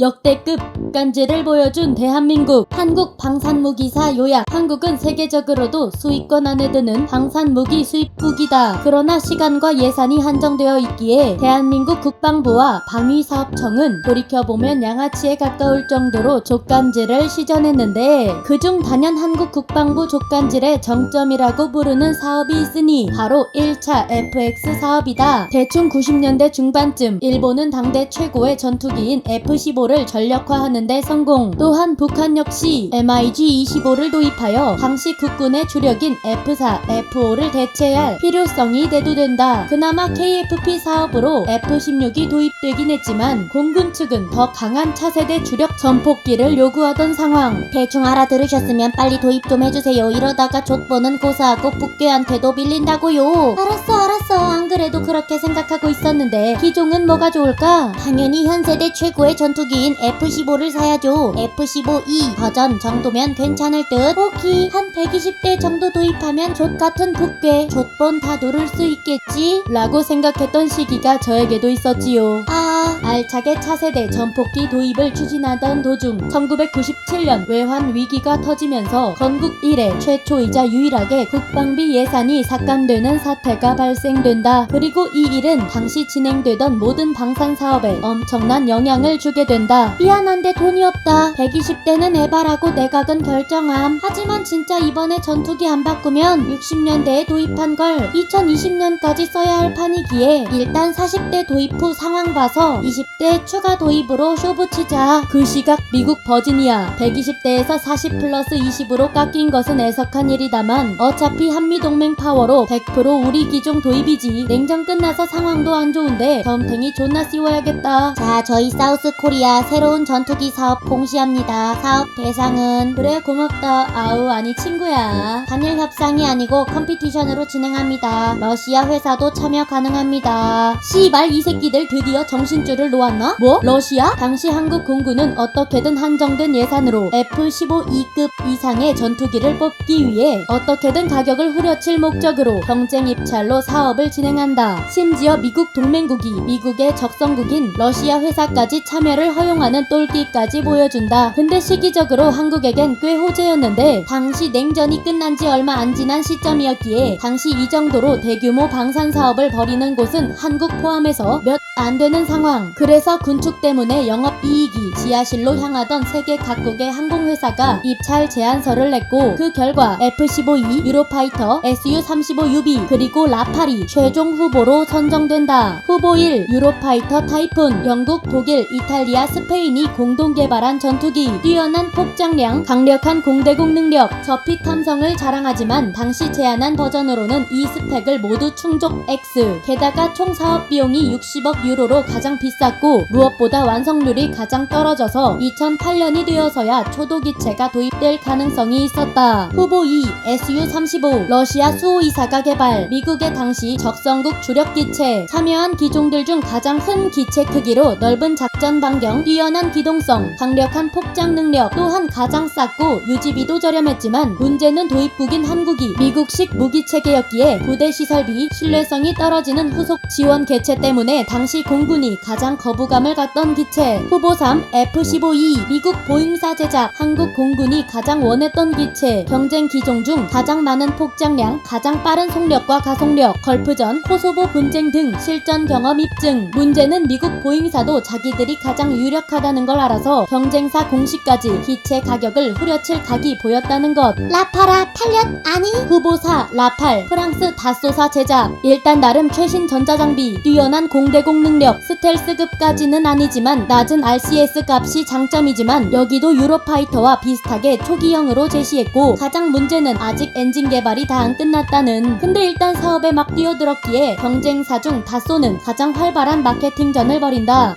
역대급 간지를 보여준 대한민국 한국 방산무기사 요약 한국은 세계적으로도 수입권 안에 드는 방산무기 수입국이다. 그러나 시간과 예산이 한정되어 있기에 대한민국 국방부와 방위사업청은 돌이켜보면 양아치에 가까울 정도로 족간지를 시전했는데 그중 단연 한국 국방부 족간지의 정점이라고 부르는 사업이 있으니 바로 1차 FX 사업이다. 대충 90년대 중반쯤 일본은 당대 최고의 전투기인 F-15 를 전력화하는 데 성공. 또한 북한 역시 MiG-25를 도입하여 당시 국군의 주력인 F-4, F-5를 대체할 필요성이 대두된다. 그나마 KFP 사업으로 F-16이 도입되긴 했지만 공군 측은 더 강한 차세대 주력 전폭기를 요구하던 상황. 대충 알아들으셨으면 빨리 도입 좀 해주세요. 이러다가 족보는 고사하고 북괴한테도 빌린다고요. 알았어 그래도 그렇게 생각하고 있었는데 기종은 뭐가 좋을까? 당연히 현 세대 최고의 전투기인 F-15를 사야죠. F-15E 버전 정도면 괜찮을 듯. 오키 한 120대 정도 도입하면 족 같은 북괴 족본 다 누를 수 있겠지? 라고 생각했던 시기가 저에게도 있었지요. 아, 알차게 차세대 전폭기 도입을 추진하던 도중 1997년 외환 위기가 터지면서 건국 이래 최초이자 유일하게 국방비 예산이 삭감되는 사태가 발생된다. 그리고 이 일은 당시 진행되던 모든 방산 사업에 엄청난 영향을 주게 된다. 미안한데 돈이 없다. 120대는 에바라고 내각은 결정함. 하지만 진짜 이번에 전투기 안 바꾸면 60년대에 도입한 걸 2020년까지 써야 할 판이기에 일단 40대 도입 후 상황 봐서 20대 추가 도입으로 쇼부 치자. 그 시각 미국 버지니아 120대에서 40 플러스 20으로 깎인 것은 애석한 일이다만 어차피 한미동맹 파워로 100% 우리 기종 도입이지. 냉전 끝나서 상황도 안 좋은데 겸탱이 존나 씌워야겠다. 자, 저희 사우스 코리아 새로운 전투기 사업 공시합니다. 사업 대상은 그래 고맙다. 아우 아니 친구야. 단일 협상이 아니고 컴피티션으로 진행합니다. 러시아 회사도 참여 가능합니다. 씨발 이 새끼들 드디어 정신줄을 놓았나? 뭐? 러시아? 당시 한국 공군은 어떻게든 한정된 예산으로 F-15 2급 이상의 전투기를 뽑기 위해 어떻게든 가격을 후려칠 목적으로 경쟁 입찰로 사업을 진행 한다. 심지어 미국 동맹국이 미국의 적성국인 러시아 회사까지 참여를 허용하는 똘끼까지 보여준다. 근데 시기적으로 한국에겐 꽤 호재였는데 당시 냉전이 끝난 지 얼마 안 지난 시점이었기에 당시 이 정도로 대규모 방산 사업을 벌이는 곳은 한국 포함해서 몇 안 되는 상황. 그래서 군축 때문에 영업 이익이 지하실로 향하던 세계 각국의 항공회사가 입찰 제안서를 냈고 그 결과 F-15E, 유로파이터, Su-35UB 그리고 라팔이 최종 후보로 선정된다. 후보 1 유로파이터 타이푼 영국, 독일, 이탈리아, 스페인이 공동 개발한 전투기 뛰어난 폭장량, 강력한 공대공 능력, 저픽 탐성을 자랑하지만 당시 제안한 버전으로는 이 스펙을 모두 충족 X 게다가 총 사업 비용이 60억 유로로 가장 비쌌고 무엇보다 완성률이 가장 떨어져서 2008년이 되어서야 초도 기체가 도입될 가능성이 있었다. 후보 2 Su-35 러시아 수호이사가 개발 미국의 당시 적성 국 주력 기체. 참여한 기종들 중 가장 큰 기체 크기로 넓은 작전 반경 뛰어난 기동성 강력한 폭장 능력 또한 가장 쌌고 유지비도 저렴했지만 문제는 도입국인 한국이 미국식 무기 체계였기에 부대 시설비 신뢰성이 떨어지는 후속 지원 개체 때문에 당시 공군이 가장 거부감을 갖던 기체. 후보 3 F-15E 미국 보잉사 제작 한국 공군이 가장 원했던 기체. 경쟁 기종 중 가장 많은 폭장량 가장 빠른 속력과 가속력 걸프전 코소보 분쟁 등 실전 경험 입증. 문제는 미국 보잉사도 자기들이 가장 유력하다는 걸 알아서 경쟁사 공시까지 기체 가격을 후려칠 각이 보였다는 것. 라파라 팔렸 아니? 후보 4 라팔 프랑스 다소사 제작 일단 나름 최신 전자장비 뛰어난 공대공 능력 스텔스급까지는 아니지만 낮은 RCS 값이 장점이지만 여기도 유로파이터와 비슷하게 초기형으로 제시했고 가장 문제는 아직 엔진 개발이 다 안 끝났다는. 근데 일단 사업에 막 뛰어들었기에 경쟁사 중 다소는 가장 활발한 마케팅전을 벌인다.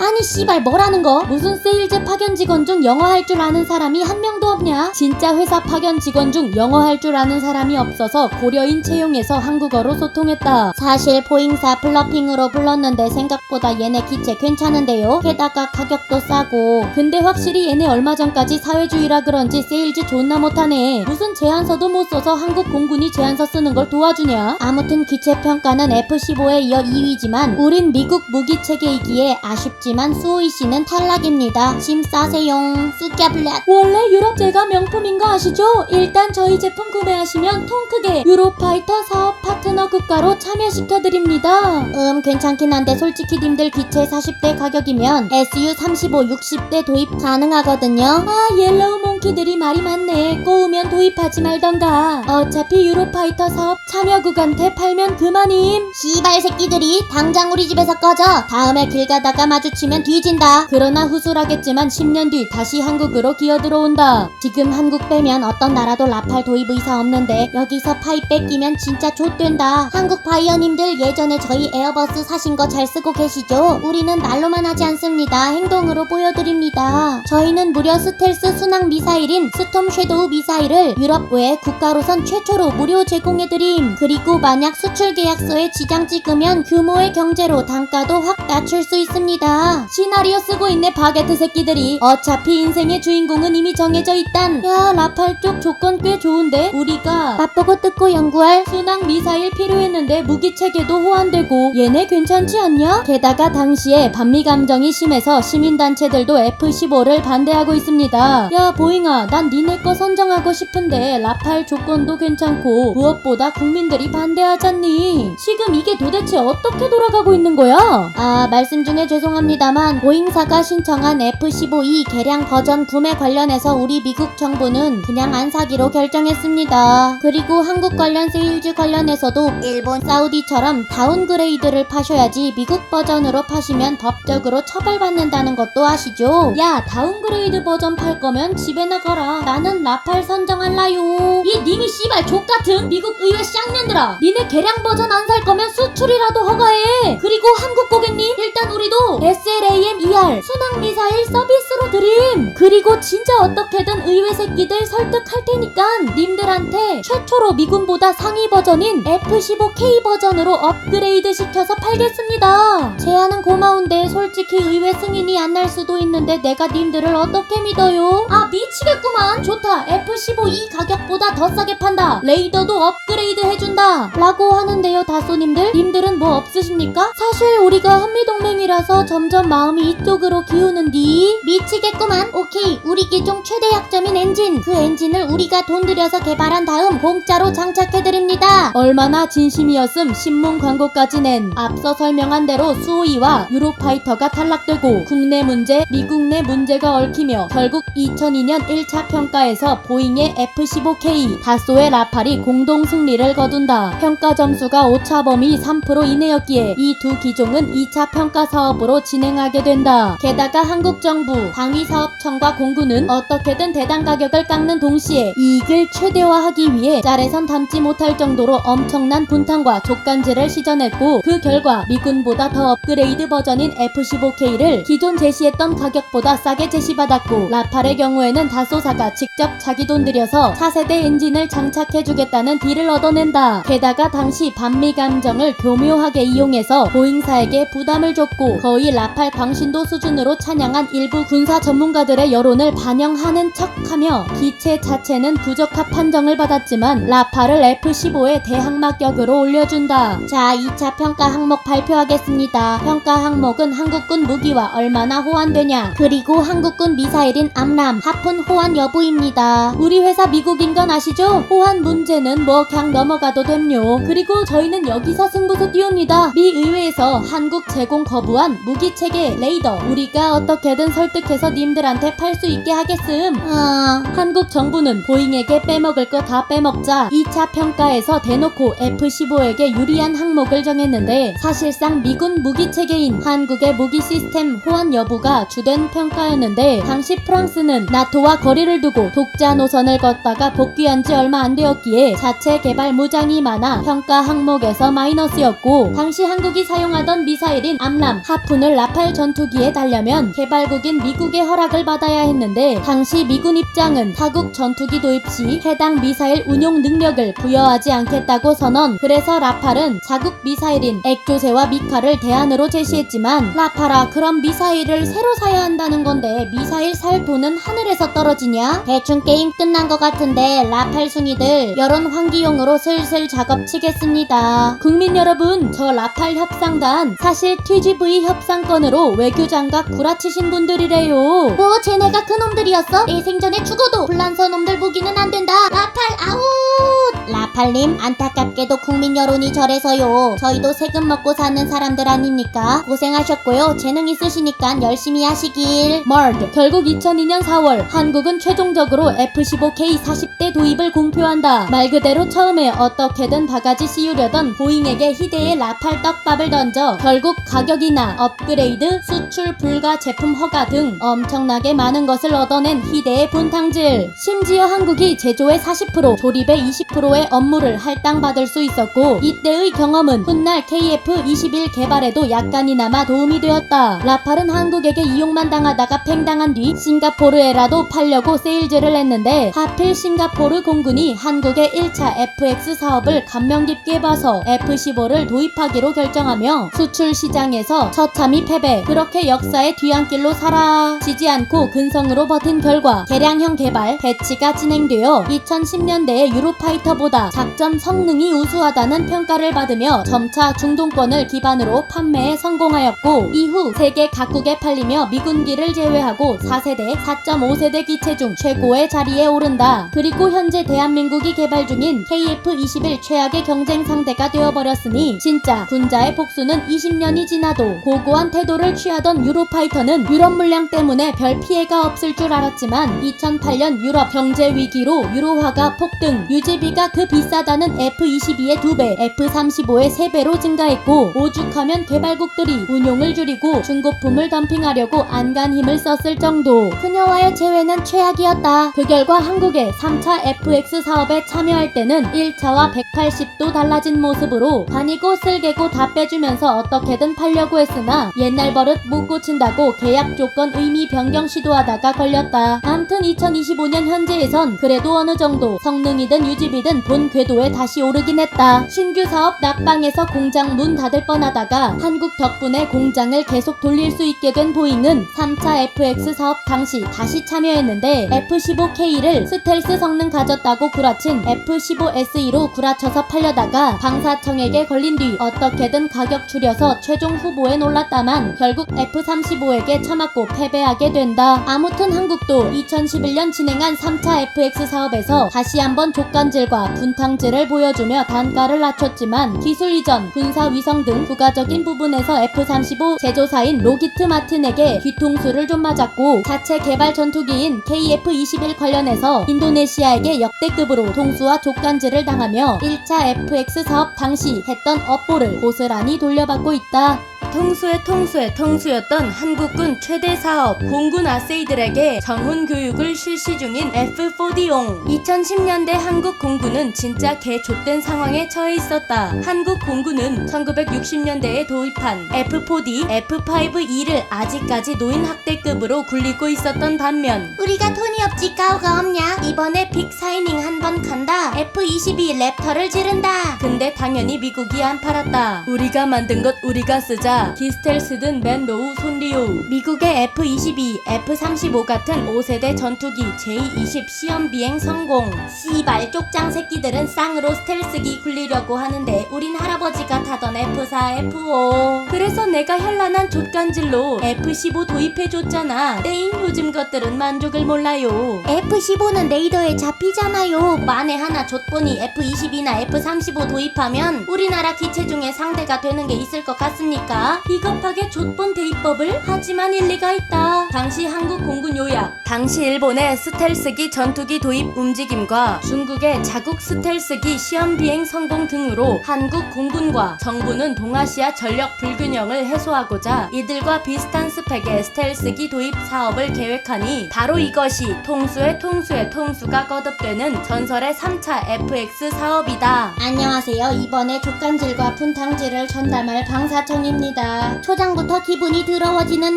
아니 씨발 뭐라는 거? 무슨 세일즈 파견 직원 중 영어 할 줄 아는 사람이 한 명도 없냐? 진짜 회사 파견 직원 중 영어 할 줄 아는 사람이 없어서 고려인 채용해서 한국어로 소통했다. 사실 보잉사 플러핑으로 불렀는데 생각보다 얘네 기체 괜찮은데요? 게다가 가격도 싸고. 근데 확실히 얘네 얼마 전까지 사회주의라 그런지 세일즈 존나 못하네. 무슨 제안서도 못 써서 한국 공군이 제안서 쓰는 걸 도와주냐 아무튼 기체 평가는 F-15에 이어 2위지만 우린 미국 무기 체계이기에 아쉽지만 수 수호이 씨는 탈락입니다. 심 싸세용. 쑥갸블렛. 원래 유럽제가 명품인 거 아시죠? 일단 저희 제품 구매하시면 통 크게 유로파이터 사업 파트너 국가로 참여시켜드립니다. 음 괜찮긴 한데 솔직히 님들 기체 40대 가격이면 SU 35 60대 도입 가능하거든요. 아 옐로우 몽키들이 말이 많네. 꼬우면 도입하지 말던가. 어차피 유로파이터 사업 참여 구간태 팔면 그만임. 씨발 새끼들이 당장 우리 집에서 꺼져. 다음에 길 가다가 마주치면 뒤진다. 그러나 후술하겠지만 10년 뒤 다시 한국으로 기어들어온다. 지금 한국 빼면 어떤 나라도 라팔 도입 의사 없는데 여기서 파이 뺏기면 진짜 좆된다. 한국 바이어님들 예전에 저희 에어버스 사신 거 잘 쓰고 계시죠? 우리는 말로만 하지 않습니다. 행동으로 보여드립니다. 저희는 무려 스텔스 순항 미사일인 스톰 섀도우 미사일을 유럽 외 국가로선 최초로 무료 제공해드림. 그리고 만약 수출 계약서에 지장 찍으면 규모의 경제로 단가도 확 낮출 수 있습니다. 시나리오 쓰고 있네 바게트 새끼들이. 어차피 인생의 주인공은 이미 정해져 있단. 야 라팔 쪽 조건 꽤 좋은데 우리가 맛보고 뜯고 연구할 순항 미사일 필요했는데 무기 체계도 호환되고 얘네 괜찮지 않냐? 게다가 당시에 반미 감정이 심해서 시민단체들도 F-15를 반대하고 있습니다. 야 보잉아 난 니네 거 선정하고 싶은데 라팔 조건도 괜찮고 무엇보다 국민들이 반대하잖니. 지금 이게 도대체 어떻게 돌아가고 있는 거야? 아, 말씀 중에 죄송합니다만 보잉사가 신청한 F-15E 개량 버전 구매 관련해서 우리 미국 정부는 그냥 안 사기로 결정했습니다. 그리고 한국 관련 세일즈 관련해서도 일본, 사우디처럼 다운그레이드를 파셔야지 미국 버전으로 파시면 법적으로 처벌받는다는 것도 아시죠? 야 다운그레이드 버전 팔 거면 집에 나가라 나는 라팔 선정할라요 이 님이 씨발 족같은 미국 의회 쌍년들아 니네 개량 버전 안 살 거면 수출이라도 허가해. 그리고 한국 고객님 일단 우리도 SLAM ER 순항 미사일 서비스로 드림. 그리고 진짜 어떻게든 의회 새끼들 설득할 테니까 님들한테 최초로 미군보다 상위 버전인 F-15K 버전으로 업그레이드 시켜서 팔겠습니다. 제안은 고마운데 솔직히 의회 승인이 안 날 수도 있는데 내가 님들을 어떻게 믿어요? 아 미치겠구만. 좋다. F-15E 가격보다 더 싸게 판다. 레이더도 업그레이드 해준다 라고 하는데요 다소님들. 님들은 뭐 없으십니까? 사실 우리가 한미동맹이라서 점점 마음이 이쪽으로 기우는디. 미치겠구만. 오케이. 우리 기종 최대 약점인 엔진. 그 엔진을 우리가 돈 들여서 개발한 다음 공짜로 장착해드립니다. 얼마나 진심이었음 신문 광고까지 낸. 앞서 설명한 대로 수호이와 유로파이터가 탈락되고 국내 문제 미국 내 문제가 얽히며 결국 2002년 1차 평가에서 보잉의 F-15K 다소의 라팔이 공동 승리를 거둔다 평가 점수가 오차 범위 3% 이내였기에 이 두 기종은 2차 평가 사업으로 진행하게 된다 게다가 한국 정부 방위사업청과 공군은 어떻게든 대당 가격을 깎는 동시에 이익을 최대화하기 위해 짤에선 담지 못할 정도로 엄청난 분탕과 족간지를 시전했고 그 결과 미군보다 더 업그레이드 버전인 F-15K를 기존 제시했던 가격보다 싸게 제시받았고 라팔의 경우에는 다소사가 직접 자기 돈 들여서 차세대 엔진을 장착해주겠다는 딜을 얻어낸다. 게다가 당시 반미 감정을 교묘하게 이용해서 보잉사에게 부담을 줬고 거의 라팔 광신도 수준으로 찬양한 일부 군사 전문가들의 여론을 반영하는 척하며 기체 자체는 부적합 판정을 받았지만 라팔을 F-15의 대항마격으로 올려준다. 자 2차 평가 항목 발표하겠습니다 평가 항목은 한국군 무기와 얼마나 호환되냐 그리고 한국군 미사일인 암람 하푼 호환 여부입니다 우리 회사 미국인 건 아시죠? 호환 문제는 뭐 그냥 넘어가도 됨요. 그리고 저희는 여기서 승부수 띄웁니다. 미 의회에서 한국 제공 거부한 무기 체계 레이더 우리가 어떻게든 설득해서 님들한테 팔 수 있게 하겠음. 아 한국 정부는 보잉에게 빼먹을 거 다 빼먹자 2차 평가에서 대놓고 F-15에게 유리한 항목을 정했는데 사실상 미군 무기 체계인 한국의 무기 시스템 호환 여부가 주된 평가였는데 당시 프랑스는 나토와 거리를 두고 독자 노선을 걷다가 복귀한 지 얼마 안 되었기에 자체 개발 무장이 많아 평가 항목에서 마이너스였고 당시 한국이 사용하던 미사일인 암람, 하푼을 라팔 전투기에 달려면 개발국인 미국의 허락을 받아야 했는데 당시 미군 입장은 타국 전투기 도입 시 해당 미사일 운용 능력을 부여하지 않겠다고 선언 그래서 라팔은 자국 미사일인 액조세와 미카를 대안으로 제시했지만 라파라 그럼 미사일을 새로 사야 한다는 건데 미사일 살 돈은 하늘에서 떨어지냐? 대충 게임 끝난 것 같은데 라팔 숭이들 여론 환기용으로 슬슬 작업 치겠습니다. 국민 여러분, 저 라팔 협상단 사실 TGV 협상건으로 외교장과 구라치신 분들이래요. 뭐 쟤네가 그 놈들이었어? 내 생전에 죽어도 불란서 놈들 보기는 안 된다. 라팔 아웃! 라팔님 안타깝게도 국민 여론이 저래서요. 저희도 세금 먹고 사는 사람들 아닙니까? 고생하셨고요. 재능 있으시니까 열심히 하시길. 마드 결국 2002년 4월 한국은 최종적으로 F-15K 40대 도입을 공표한다. 말 그대로 처음에 어떻게 든 바가지 씌우려던 보잉에게 희대의 라팔 떡밥을 던져 결국 가격이나 업그레이드, 수출 불가 제품 허가 등 엄청나게 많은 것을 얻어낸 희대의 분탕질. 심지어 한국이 제조의 40%, 조립의 20%의 업무를 할당받을 수 있었고 이때의 경험은 훗날 KF-21 개발에도 약간이나마 도움이 되었다. 라팔은 한국에게 이용만 당하다가 팽당한 뒤 싱가포르에라도 팔려고 세일즈를 했는데 하필 싱가포르 공군이 한국의 1차 FX 사업을 감명 깊게 봐서 F-15를 도입하기로 결정하며 수출 시장에서 처참히 패배 그렇게 역사의 뒤안길로 사라지지 않고 근성으로 버틴 결과 개량형 개발 배치가 진행되어 2010년대의 유로파이터보다 작전 성능이 우수하다는 평가를 받으며 점차 중동권을 기반으로 판매에 성공하였고 이후 세계 각국에 팔리며 미군기를 제외하고 4세대, 4.5세대 기체 중 최고의 자리에 오른다. 그리고 현재 대한민국이 개발 중인 KF-21 최악의 경쟁 상대가 되어버렸으니 진짜 군자의 복수는 20년이 지나도 고고한 태도를 취하던 유로파이터는 유럽 물량 때문에 별 피해가 없을 줄 알았지만 2008년 유럽 경제 위기로 유로화가 폭등, 유지비가 그 비싸다는 F-22의 2배, F-35의 3배로 증가했고 오죽하면 개발국들이 운용을 줄이고 중고품을 덤핑하려고 안간 힘을 썼을 정도. 그녀와의 재회는 최악이었다. 그 결과 한국의 3차 FX 사업에 참여할 때는 1차와 180도 달라진 모습으로 다니고 쓸개고 다 빼주면서 어떻게든 팔려고 했으나 옛날 버릇 못 고친다고 계약 조건 의미 변경 시도하다가 걸렸다. 암튼 2025년 현재에선 그래도 어느 정도 성능이든 유지비든 본 궤도에 다시 오르긴 했다. 신규 사업 낙방에서 공장 문 닫을 뻔하다가 한국 덕분에 공장을 계속 돌릴 수 있게 된 보잉은 3차 FX 사업 당시 다시 참여했는데 F-15K를 스텔스 성능 가졌다고 구라친 F-15SE로 구라 쳐서 팔려다가 방사청에게 걸린 뒤 어떻게든 가격 줄여서 최종 후보에 올랐다만 결국 F-35에게 처맞고 패배하게 된다. 아무튼 한국도 2011년 진행한 3차 FX 사업에서 다시 한번 족간질과 분탕질을 보여주며 단가를 낮췄지만 기술 이전, 군사 위성 등 부가적인 부분에서 F-35 제조사인 로기트 마틴에게 뒤통수를 좀 맞았고 자체 개발 전투기인 KF-21 관련해서 인도네시아에게 역대급으로 통수와 족간질을 당하며 1차 FX 사업 당시 했던 업보를 고스란히 돌려받고 있다. 통수의 통수의 통수였던 한국군 최대 사업 공군 아세이들에게 전훈 교육을 실시 중인 F4D용 2010년대 한국 공군은 진짜 개좆된 상황에 처해 있었다. 한국 공군은 1960년대에 도입한 F4D, F5E를 아직까지 노인 학대급으로 굴리고 있었던 반면 우리가 돈이 없지 까오가 없냐? 이번에 빅 사이닝 한 번 간다. F22 랩터를 지른다. 근데 당연히 미국이 안 팔았다. 우리가 만든 것 우리가 쓰자. 디스텔스든 맨로우 손리우. 미국의 F-22, F-35 같은 5세대 전투기 J-20 시험 비행 성공. 씨발 쪽장 새끼들은 쌍으로 스텔스기 굴리려고 하는데 우린 할아버지가 타던 F4, F5. 그래서 내가 현란한 족간질로 F-15 도입해줬잖아. 때인 요즘 것들은 만족을 몰라요. F15는 레이더에 잡히잖아요. 만에 하나 족보니 F22나 F35 도입하면 우리나라 기체 중에 상대가 되는 게 있을 것 같습니까? 비겁하게 족본 대입법을 하지만 일리가 있다. 당시 한국 공군 요약, 당시 일본의 스텔스기 전투기 도입 움직임과 중국의 자국 스텔스기 시험 비행 성공 등으로 한국 공군과 정부는 동아시아 전력 불균형을 해소하고자 이들과 비슷한 스펙의 스텔스기 도입 사업을 계획하니 바로 이것이 통수의 통수의 통수가 거듭되는 전설의 3차 FX 사업이다. 안녕하세요. 이번에 족간질과 분탕질을 전담할 방사청입니다. 초장부터 기분이 더러워지는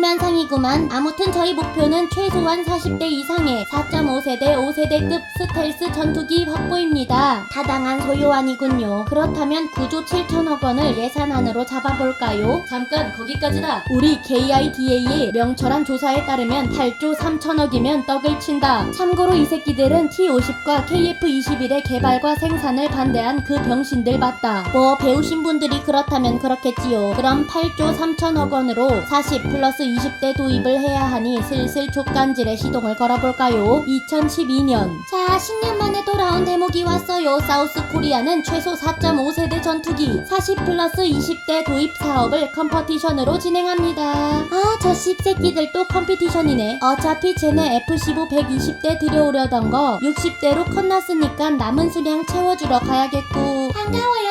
면상이구만. 아무튼 저희 목표는 최소한 40대 이상의 4.5세대 5세대급 스텔스 전투기 확보입니다. 타당한 소요안이군요. 그렇다면 9조 7천억 원을 예산안으로 잡아볼까요? 잠깐 거기까지다. 우리 KIDA의 명철한 조사에 따르면 8조 3천억이면 떡을 친다. 참고로 이 새끼들은 T50과 KF21의 개발과 생산을 반대한 그 병신들 맞다. 뭐 배우신 분들이 그렇다면 그렇겠지요. 그럼 8조 3천억 원으로 40 플러스 20대 도입을 해야 하니 슬슬 족간질의 시동을 걸어볼까요? 2012년 자, 10년 만에 돌아온 대목이 왔어요. 사우스 코리아는 최소 4.5세대 전투기 40 플러스 20대 도입 사업을 컴퍼티션으로 진행합니다. 아, 저 씹새끼들 또 컴피티션이네. 어차피 쟤네 F15 120대 들여오려던 거 60대로 컷났으니까 남은 수량 채워주러 가야겠고. 반가워요.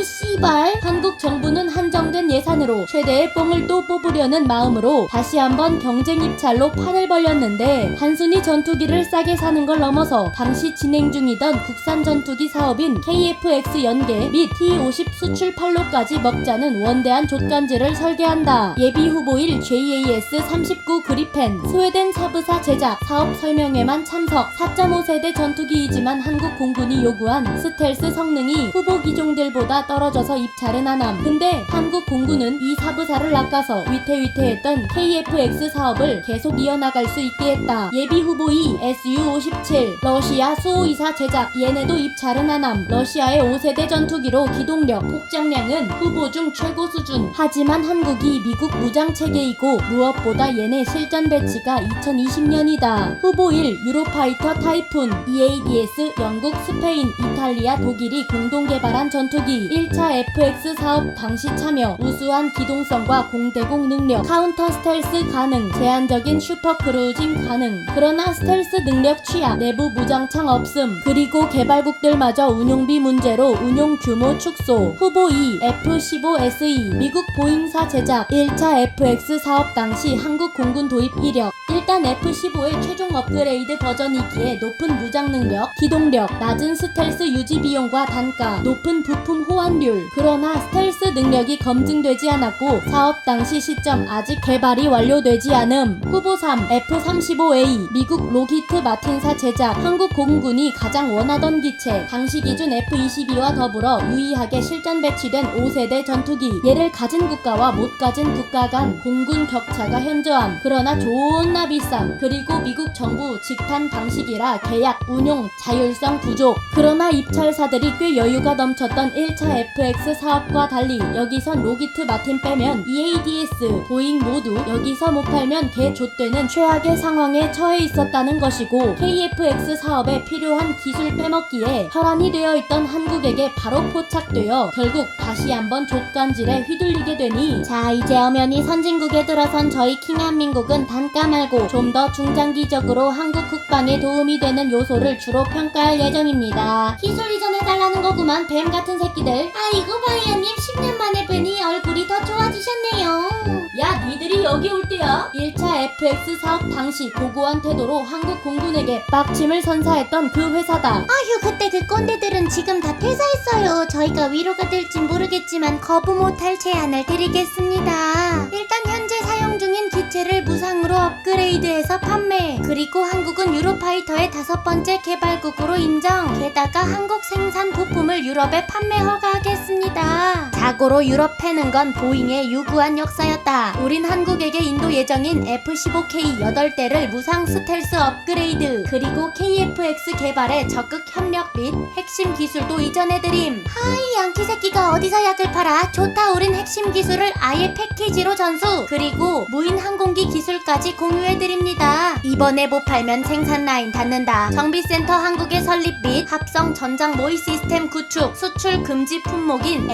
에미 씨발 한국 정부는 한정된 예산으로 최대의 뽕을 또 뽑으려는 마음으로 다시 한번 경쟁 입찰로 판을 벌렸는데 단순히 전투기를 싸게 사는 걸 넘어서 당시 진행 중이던 국산 전투기 사업인 KF-X 연계 및 T-50 수출 판로까지 먹자는 원대한 족간지를 설계한다. 예비 후보일 JAS-39 그리펜 스웨덴 사브사 제작 사업 설명회만 참석 4.5세대 전투기이지만 한국 공군이 요구한 스텔스 성능이 후보 기종들보다 떨어져서 입찰은 안함. 근데 한국 공군은 이 사브사를 낚아서 위태위태했던 KF-X 사업을 계속 이어나갈 수 있게 했다. 예비 후보 2 SU-57 러시아 수-54 제작 얘네도 입찰은 안함. 러시아의 5세대 전투기로 기동력, 폭장량은 후보 중 최고 수준. 하지만 한국이 미국 무장 체계이고 무엇보다 얘네 실전 배치가 2020년이다. 후보 1 유로파이터 타이푼 EADS 영국, 스페인, 이탈리아, 독일이 공동 개발한 전투기 1차 FX 사업 당시 참여 우수한 기동성과 공대공 능력 카운터 스텔스 가능 제한적인 슈퍼 크루징 가능. 그러나 스텔스 능력 취약 내부 무장창 없음. 그리고 개발국들마저 운용비 문제로 운용 규모 축소. 후보 2 F-15SE 미국 보잉사 제작 1차 FX 사업 당시 한국 공군 도입 이력 일단 F-15의 최종 업그레이드 버전이기에 높은 무장 능력, 기동력, 낮은 스텔스 유지 비용과 단가, 높은 부품 호환율. 그러나 스텔스 능력이 검증되지 않았고 사업 당시 시점 아직 개발이 완료되지 않음. 후보 3 F-35A 미국 로히트 마틴사 제작 한국 공군이 가장 원하던 기체 당시 기준 F-22와 더불어 유의하게 실전 배치된 5세대 전투기 얘를 가진 국가와 못 가진 국가 간 공군 격차가 현저함 그러나 존나 비쌈 그리고 미국 정부 직탄 방식이라 계약 운용 자율성 부족. 그러나 입찰사들이 꽤 여유가 넘쳤던 1차 FX 사업과 달리 여기선 로기트 마틴 빼면 EADS 보잉 모두 여기서 못 팔면 개 좆되는 최악의 상황에 처해 있었다는 것이고 KFX 사업에 필요한 기술 빼먹기에 혈안이 되어 있던 한국에게 바로 포착되어 결국 다시 한번 족간질에 휘둘리게 되니 자, 이제 엄연히 선진국에 들어선 저희 킹한민국은 단가 말고 좀 더 중장기적으로 한국 국방에 도움이 되는 요소를 주로 평가할 예정입니다. 기술 이전해달라는 거구만, 뱀 같은 새끼들. 아이고, 바이아님 10년 만에 뵈니 얼굴이 더 좋아지셨네요. 야 니들이 여기 올 때야 1차 FX 사업 당시 고고한 태도로 한국 공군에게 빡침을 선사했던 그 회사다 아휴, 그때 그 꼰대들은 지금 다 퇴사했어요. 저희가 위로가 될진 모르겠지만 거부 못할 제안을 드리겠습니다. 일단 현재 사용 중인 기체를 무상으로 업그레이드해서 판매. 그리고 한국은 유로파이터의 다섯 번째 개발국으로 인정. 게다가 한국 생산 부품을 유럽에 판매 허가하겠습니다. 자고로 유럽 패는 건 보잉의 유구한 역사였다. 우린 한국에게 인도 예정인 F-15K 8대를 무상 스텔스 업그레이드 그리고 KF-X 개발에 적극 협력 및 핵심 기술도 이전해드림. 하이 양키 새끼가 어디서 약을 팔아? 좋다 우린 핵심 기술을 아예 패키지로 전수 그리고 무인 항공기 기술까지 공유해드립니다. 이번에 못 팔면 생산 라인 닫는다. 정비센터 한국의 설립 및 합성 전장 모의 시스템 구축 수출 금지 품목인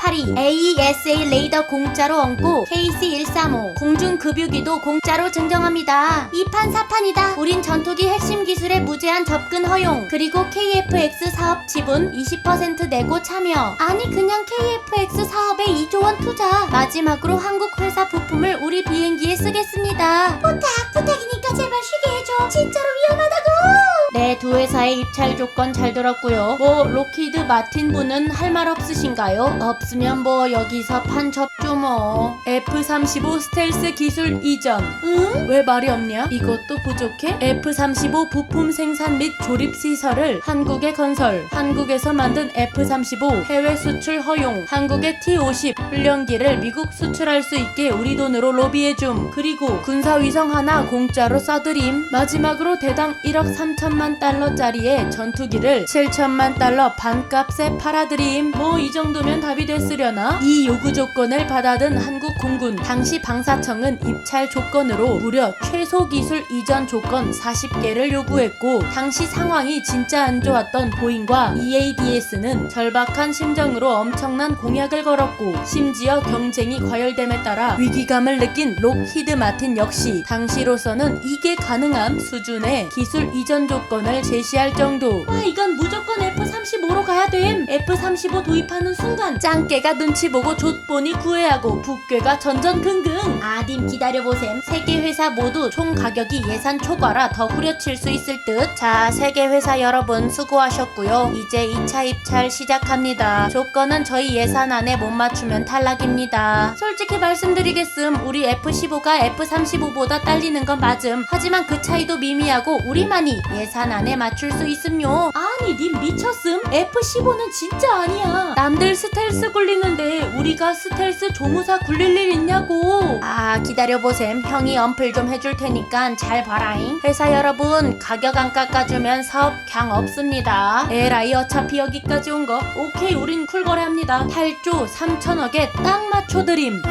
APG-82 AESA 레이더 공짜로 얹고 KC-135 공중 급유기도 공짜로 증정합니다. 2판 4판이다. 우린 전투기 핵심 기술에 무제한 접근 허용 그리고 KF-X 사업 지분 20% 내고 참여 아니 그냥 KF-X 사업에 2조 원 투자 마지막으로 한국 회사 부품을 우리 비행기에 쓰겠습니다. 부탁 부탁이니까 제발 쉬게 해줘. 진짜로 위험하다고. 네, 두두 회사의 입찰 조건 잘 들었고요. 뭐 로키드 마틴 분은 할 말 없으신가요? 없으면 뭐 여기서 판 접죠 뭐. F-35 스텔스 기술 이전. 응? 왜 말이 없냐? 이것도 부족해? F-35 부품 생산 및 조립 시설을 한국에 건설. 한국에서 만든 F-35 해외 수출 허용. 한국의 T-50 훈련기를 미국 수출할 수 있게 우리 돈으로 로비해 줌. 그리고 군사 위성 하나 공짜로 써드림. 마지막으로 대당 1억 3천만 달러짜리의 전투기를 7천만 달러 반값에 팔아드림. 뭐 이 정도면 답이 됐으려나? 이 요구 조건을 받아든 한국 공군. 당시 방사청은 입찰 조건으로 무려 최소 기술 이전 조건 40개를 요구했고 당시 상황이 진짜 안 좋았던 보잉과 EADS는 절박한 심정으로 엄청난 공약을 걸었고 심지어 경쟁이 과열됨에 따라 위기감을 느낀 록히드 마틴 역시 당시로서는 이게 가능한 수준의 기술 이전 조건 을 제시할 정도 와 이건 무조건 F-35로 가야 됨 F-35 도입하는 순간 짱깨가 눈치 보고 족보니 구애하고 북괴가 전전긍긍 아님 기다려보셈. 세 개 회사 모두 총 가격이 예산 초과라 더 후려칠 수 있을 듯. 자, 세 개 회사 여러분 수고하셨고요. 이제 2차 입찰 시작합니다. 조건은 저희 예산 안에 못 맞추면 탈락입니다. 솔직히 말씀드리겠음. 우리 F15가 F35보다 딸리는 건 맞음. 하지만 그 차이도 미미하고 우리만이 예산 안에 맞출 수 있음요. 아니, 님 미쳤음? F15는 진짜 아니야. 남들 스텔스 굴리는데 우리가 스텔스 조무사 굴릴 일 있냐고. 아, 기다려보셈. 형이 엄플 좀 해줄 테니까 잘 봐라잉. 회사 여러분, 가격 안 깎아주면 사업 강 없습니다. 에라이 어차피 여기까지 온 거. 오케이, 우린 쿨거래합니다. 8조 3천억에 딱 맞춰드림.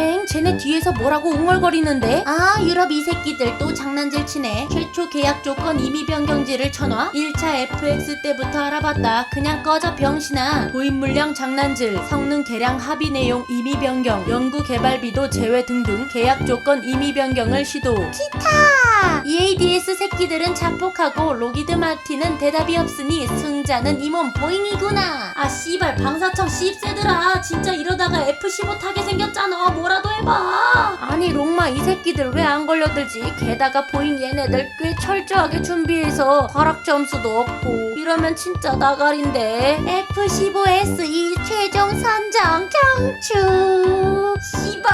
엥, 쟤네 뒤에서 뭐라고 웅얼거리는데? 아 유럽 이 새끼들 또 장난질 치네. 최초 계약 조건 이미 변경지를 쳐놔? 1차 FX 때부터 알아봤다. 그냥 꺼져 병신아. 도입 물량 장난질, 성능 개량 합의 내용 이미 변경, 연구 개발비도 제외 등등 계약 조건 이미 변경을 시도. 기타! EADS 새끼들은 자폭하고 로기드 마틴은 대답이 없으니 승자는 이몸 보잉이구나. 아 씨발 방사청 씹새들아. 진짜 이러다가 F15 타게 생겼잖아. 뭐라도 해봐. 아니 롱마 이 새끼들 왜 안 걸려들지? 게다가 보잉 얘네들 꽤 철저하게 준비해서 과락 점수도 없고 이러면 진짜 나가린데 F15SE 최종 선정 경축. 씨발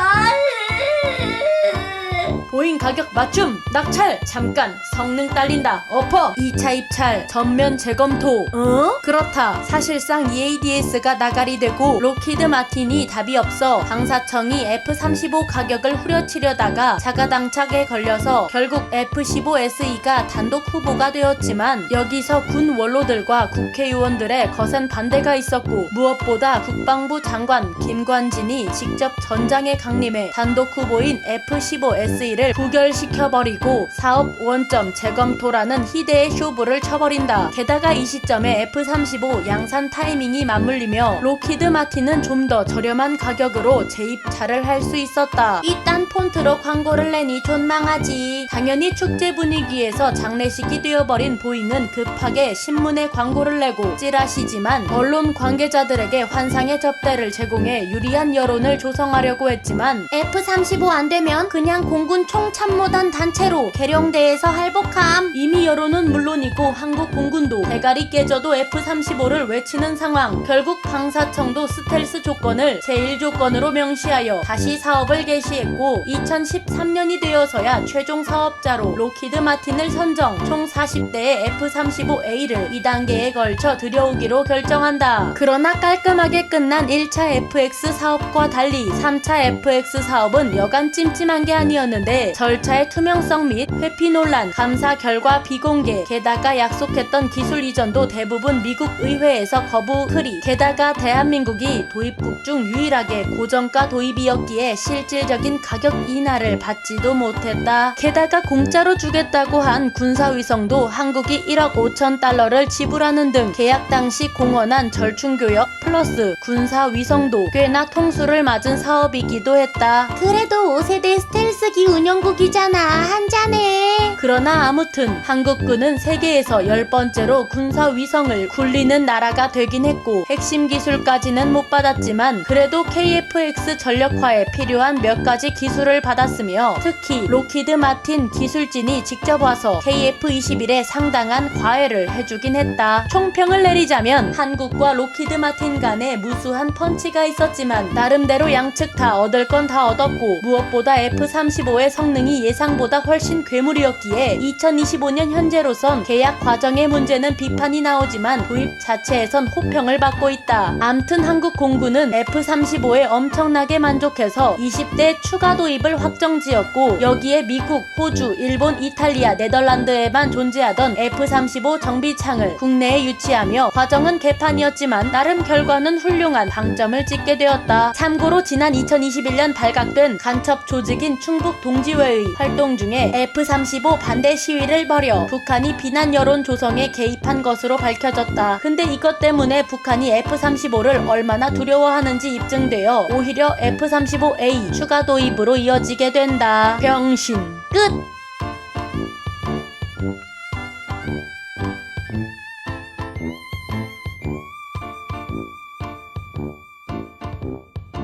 보잉 가격 맞춤 낙찰 잠깐 성능 딸린다 엎어 2차 입찰 전면 재검토 어? 그렇다 사실상 EADS가 나가리 되고 로키드 마틴이 답이 없어 방사청이 F-35 가격을 후려치려다가 자가당착에 걸려서 결국 F-15SE가 단독 후보가 되었지만 여기서 군 원로들과 국회의원들의 거센 반대가 있었고 무엇보다 국방부 장관 김관진이 직접 전장에 강림해 단독 후보인 F-15SE를 부결시켜버리고 사업 원점 재검토라는 희대의 쇼부를 쳐버린다. 게다가 이 시점에 F-35 양산 타이밍이 맞물리며 로키드 마틴은 좀 더 저렴한 가격으로 재입찰을 할 수 있었다. 이딴 폰트로 광고를 내니 존망하지. 당연히 축제 분위기에서 장례식이 되어버린 보잉은 급하게 신문에 광고를 내고 찌라시지만 언론 관계자들에게 환상의 접대를 제공해 유리한 여론을 조성하려고 했지만 F35 안 되면 그냥 공군 총참모단 단체로 계룡대에서 할복함. 이미 여론은 물론이고 한국 공군도 대가리 깨져도 F-35를 외치는 상황. 결국 방사청도 스텔스 조건을 제1조건으로 명시하여 다시 사업을 개시했고 2013년이 되어서야 최종 사업자로 로키드 마틴을 선정 총 40대의 F-35A를 2단계에 걸쳐 들여오기로 결정한다. 그러나 깔끔하게 끝난 1차 FX 사업과 달리 3차 FX 사업은 여간 찜찜한 게 아니었는데 절차의 투명성 및 회피 논란, 감사 결과 비공개, 게다가 약속했던 기술 이전도 대부분 미국 의회에서 거부 크리, 게다가 대한민국이 도입국 중 유일하게 고정가 도입이었기에 실질적인 가격 인하를 받지도 못했다. 게다가 공짜로 주겠다고 한 군사위성도 한국이 1억 5천 달러를 지불하는 등 계약 당시 공언한 절충교역 플러스 군사위성도 꽤나 통수를 맞은 사업이기도 했다. 그래도 5세대 스텔스 기 운 영국이잖아. 한 잔해. 그러나 아무튼 한국군은 세계에서 열 번째로 군사 위성을 굴리는 나라가 되긴 했고 핵심 기술까지는 못 받았지만 그래도 KF-X 전력화에 필요한 몇 가지 기술을 받았으며 특히 로키드 마틴 기술진이 직접 와서 KF-21에 상당한 과외를 해주긴 했다. 총평을 내리자면 한국과 로키드 마틴 간에 무수한 펀치가 있었지만 나름대로 양측 다 얻을 건 다 얻었고 무엇보다 F-35의 성능이 예상보다 훨씬 괴물이었기에 2025년 현재로선 계약 과정의 문제는 비판이 나오지만 도입 자체에선 호평을 받고 있다. 암튼 한국 공군은 F-35에 엄청나게 만족해서 20대 추가 도입을 확정 지었고 여기에 미국, 호주, 일본, 이탈리아, 네덜란드에만 존재하던 F-35 정비창을 국내에 유치하며 과정은 개판이었지만 나름 결과는 훌륭한 방점을 찍게 되었다. 참고로 지난 2021년 발각된 간첩 조직인 충북 동 지회의 활동 중에 F-35 반대 시위를 벌여 북한이 비난 여론 조성에 개입한 것으로 밝혀졌다. 근데 이것 때문에 북한이 F-35를 얼마나 두려워하는지 입증되어 오히려 F-35A 추가 도입으로 이어지게 된다. 병신. 끝!